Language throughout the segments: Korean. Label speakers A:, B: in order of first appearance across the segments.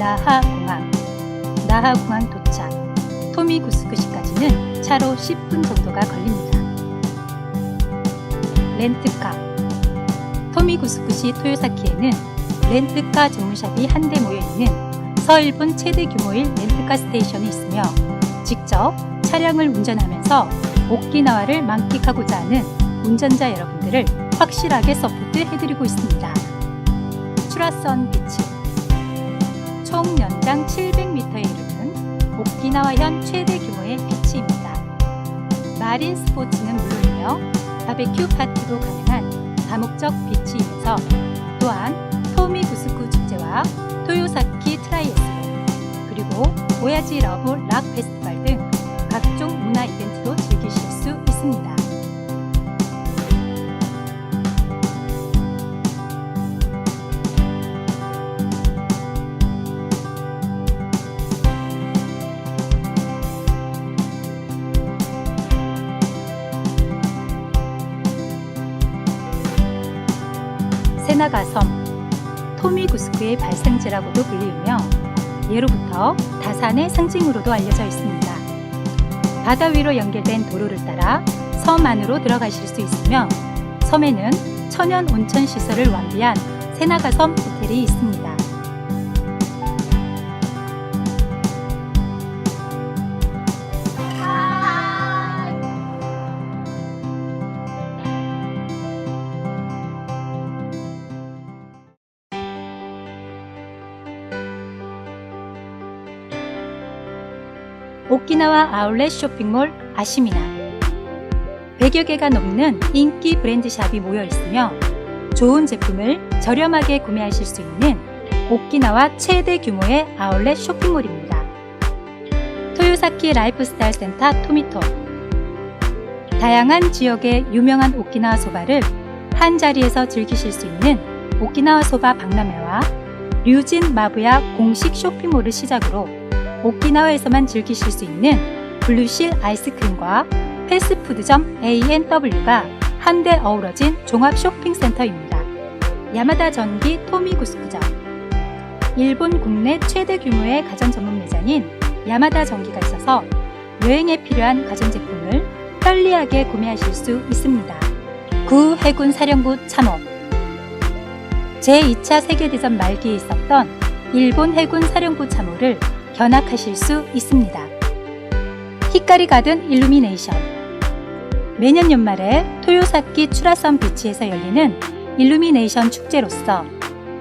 A: 나하 공항, 나하 공항 도착, 토미구스쿠시까지는 차로 10분 정도가 걸립니다. 렌트카 토미구스쿠시 토요사키에는 렌트카 전문샵이 한대 모여 있는 서일본 최대 규모의 렌트카 스테이션이 있으며 직접 차량을 운전하면서 오키나와를 만끽하고자 하는 운전자 여러분들을 확실하게 서포트해드리고 있습니다. 추라선 비치 총 연장 700m에 이르는 오키나와현 최대 규모의 비치입니다. 마린 스포츠는 물론이며 바베큐 파티도 가능한 다목적 비치이면서 또한 토미구스쿠 축제와 토요사키 트라이애슬론 그리고 오야지 러브 락 페스티벌 세나가섬 토미구스쿠의 발생지라고도 불리우며 예로부터 다산의 상징으로도 알려져 있습니다. 바다 위로 연결된 도로를 따라 섬 안으로 들어가실 수 있으며 섬에는 천연 온천 시설을 완비한 세나가섬 호텔이 있습니다. 오키나와 아울렛 쇼핑몰 아시미나 100여 개가 넘는 인기 브랜드샵이 모여 있으며 좋은 제품을 저렴하게 구매하실 수 있는 오키나와 최대 규모의 아울렛 쇼핑몰입니다. 토요사키 라이프스타일 센터 토미토 다양한 지역의 유명한 오키나와 소바를 한 자리에서 즐기실 수 있는 오키나와 소바 박람회와 류진 마부야 공식 쇼핑몰을 시작으로 오키나와에서만 즐기실 수 있는 블루실 아이스크림과 패스트푸드점 A&W가 한데 어우러진 종합 쇼핑센터입니다. 야마다 전기 토미구스쿠점 일본 국내 최대 규모의 가전 전문 매장인 야마다 전기가 있어서 여행에 필요한 가전제품을 편리하게 구매하실 수 있습니다. 구 해군 사령부 참호 제2차 세계대전 말기에 있었던 일본 해군 사령부 참호를 견학하실 수 있습니다. 히카리 가든 일루미네이션 매년 연말에 토요사키 추라선 비치에서 열리는 일루미네이션 축제로서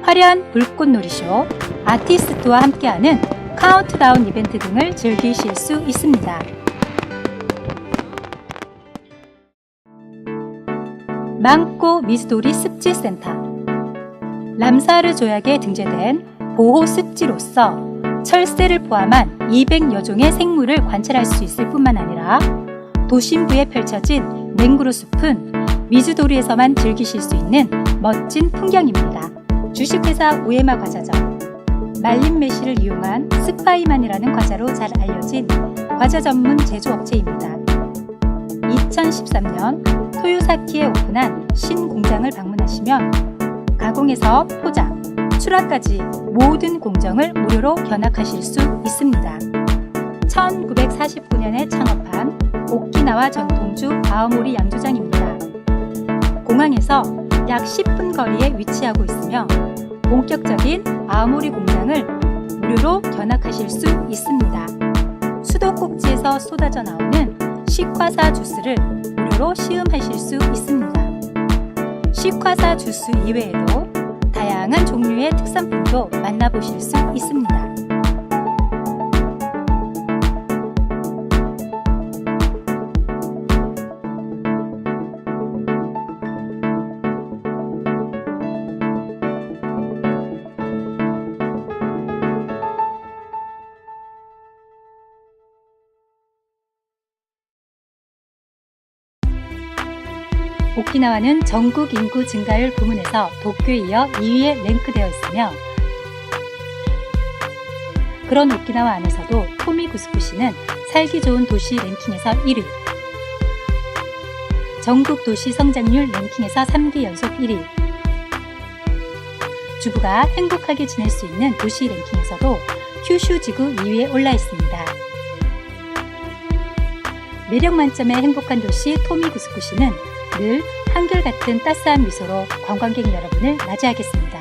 A: 화려한 불꽃 놀이쇼, 아티스트와 함께하는 카운트다운 이벤트 등을 즐기실 수 있습니다. 망고 미스도리 습지센터 람사르 조약에 등재된 보호 습지로서 철새를 포함한 200여 종의 생물을 관찰할 수 있을 뿐만 아니라 도심부에 펼쳐진 맹그로 숲은 미즈도리에서만 즐기실 수 있는 멋진 풍경입니다. 주식회사 우에마 과자점 말린 매실을 이용한 스파이만이라는 과자로 잘 알려진 과자 전문 제조업체입니다. 2013년 토요사키에 오픈한 신공장을 방문하시면 가공에서 포장, 출하까지 모든 공정을 무료로 견학하실 수 있습니다. 1949년에 창업한 오키나와 전통주 아오모리 양조장입니다. 공항에서 약 10분 거리에 위치하고 있으며 본격적인 아오모리 공장을 무료로 견학하실 수 있습니다. 수도꼭지에서 쏟아져 나오는 시화사 주스를 무료로 시음하실 수 있습니다. 시화사 주스 이외에도 다양한 종류의 특산품도 만나보실 수 있습니다. 오키나와는 전국 인구 증가율 부문에서 도쿄에 이어 2위에 랭크되어 있으며 그런 오키나와 안에서도 토미 구스쿠시는 살기 좋은 도시 랭킹에서 1위 전국 도시 성장률 랭킹에서 3기 연속 1위 주부가 행복하게 지낼 수 있는 도시 랭킹에서도 큐슈 지구 2위에 올라 있습니다. 매력 만점의 행복한 도시 토미 구스쿠시는 늘 한결같은 따스한 미소로 관광객 여러분을 맞이하겠습니다.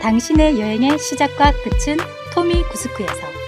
A: 당신의 여행의 시작과 끝은 토미 구스쿠에서